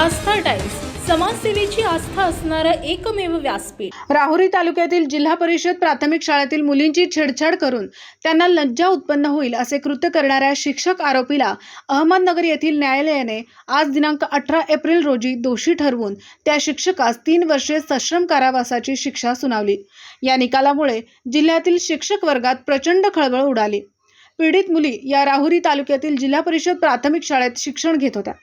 आस्था times समाजसेवेची आस्था असणारं एकमेव व्यासपीठ. राहुरी तालुक्यातील जिल्हा परिषद प्राथमिक शाळेतील मुलींची छेडछाड करून त्यांना लज्जा उत्पन्न होईल असे कृत्य करणाऱ्या शिक्षक आरोपीला अहमदनगर येथील न्यायालयाने आज दिनांक अठरा एप्रिल रोजी दोषी ठरवून त्या शिक्षकास तीन वर्षे सश्रम कारावासाची शिक्षा सुनावली. या निकालामुळे जिल्ह्यातील शिक्षक वर्गात प्रचंड खळबळ उडाली. पीडित मुली या राहुरी तालुक्यातील जिल्हा परिषद प्राथमिक शाळेत शिक्षण घेत होत्या.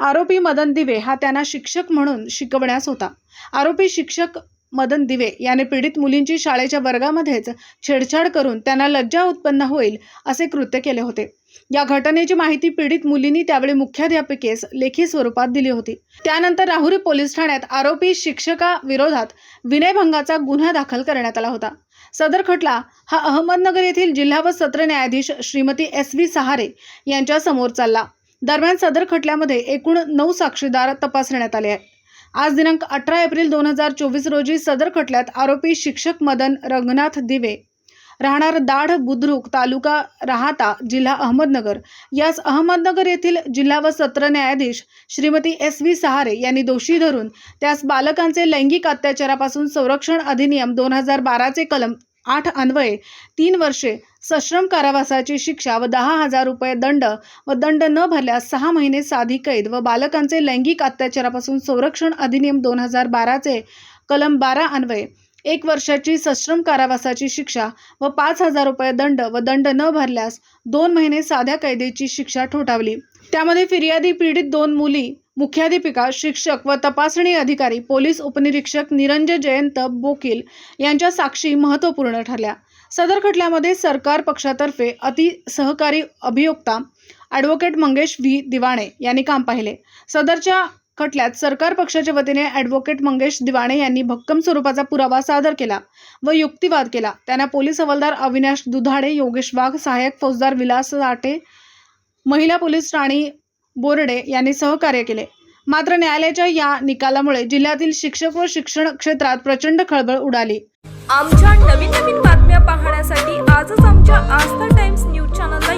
आरोपी मदन दिवे हा त्यांना शिक्षक म्हणून शिकवण्यास होता. आरोपी शिक्षक मदन दिवे याने पीडित मुलींची शाळेच्या वर्गामध्येच छेडछाड करून त्यांना लज्जा उत्पन्न होईल असे कृत्य केले होते. या घटनेची माहिती पीडित मुलींनी त्यावेळी मुख्याध्यापिकेस लेखी स्वरूपात दिली होती. त्यानंतर राहुरी पोलीस ठाण्यात आरोपी शिक्षका विरोधात विनयभंगाचा गुन्हा दाखल करण्यात आला होता. सदर खटला हा अहमदनगर येथील जिल्हा व सत्र न्यायाधीश श्रीमती एस व्ही सहारे यांच्या समोर चालला. दरम्यान सदर खटल्यामध्ये एकूण नऊ साक्षीदार तपासण्यात आले आहेत. आज दिनांक अठरा एप्रिल दोन हजार चोवीस रोजी सदर खटल्यात आरोपी शिक्षक मदन रंगनाथ दिवे राहणार दाढ बुद्रुक तालुका राहता जिल्हा अहमदनगर. यास अहमदनगर येथील जिल्हा व सत्र न्यायाधीश श्रीमती एस व्ही सहारे यांनी दोषी धरून त्यास बालकांचे लैंगिक अत्याचारापासून संरक्षण अधिनियम दोन हजार बाराचे कलम आठ अन्वये तीन वर्षे सश्रम कारावासाची शिक्षा व दहा हजार रुपये दंड व दंड न भरल्यास सहा महिने साधी कैद व बालकांचे लैंगिक अत्याचारापासून संरक्षण अधिनियम दोन हजार बाराचे कलम बारा अन्वये एक वर्षाची सश्रम कारावासाची शिक्षा व पाच हजार रुपये दंड व दंड न भरल्यास दोन महिने साध्या कैदेची शिक्षा ठोठावली. त्यामध्ये फिर्यादी पीडित दोन मुली मुख्याध्यापिका शिक्षक व तपासणी अधिकारी पोलीस उपनिरीक्षक निरंजय जयंत बोकील यांच्या साक्षी महत्त्वपूर्ण ठरल्या. सदर खटल्यामध्ये सरकार पक्षातर्फे अति सहकारी अभियोक्ता ॲडव्होकेट मंगेश व्ही. दिवाणे यांनी काम पाहिले. सदरच्या खटल्यात सरकार पक्षाच्या वतीने ॲडव्होकेट मंगेश दिवाणे यांनी भक्कम स्वरूपाचा पुरावा सादर केला व युक्तिवाद केला. त्यांना पोलीस हवालदार अविनाश दुधाडे योगेश वाघ सहाय्यक फौजदार विलास साठे महिला पोलीस राणी बोर्डे यांनी सहकार्य केले. मात्र न्यायालयाच्या या निकालामुळे जिल्ह्यातील शिक्षक व शिक्षण क्षेत्रात प्रचंड खळबळ उडाली. आमच्या नवीन नवीन बातम्या पाहण्यासाठी आजच आमच्या आस्था टाइम्स न्यूज चॅनलला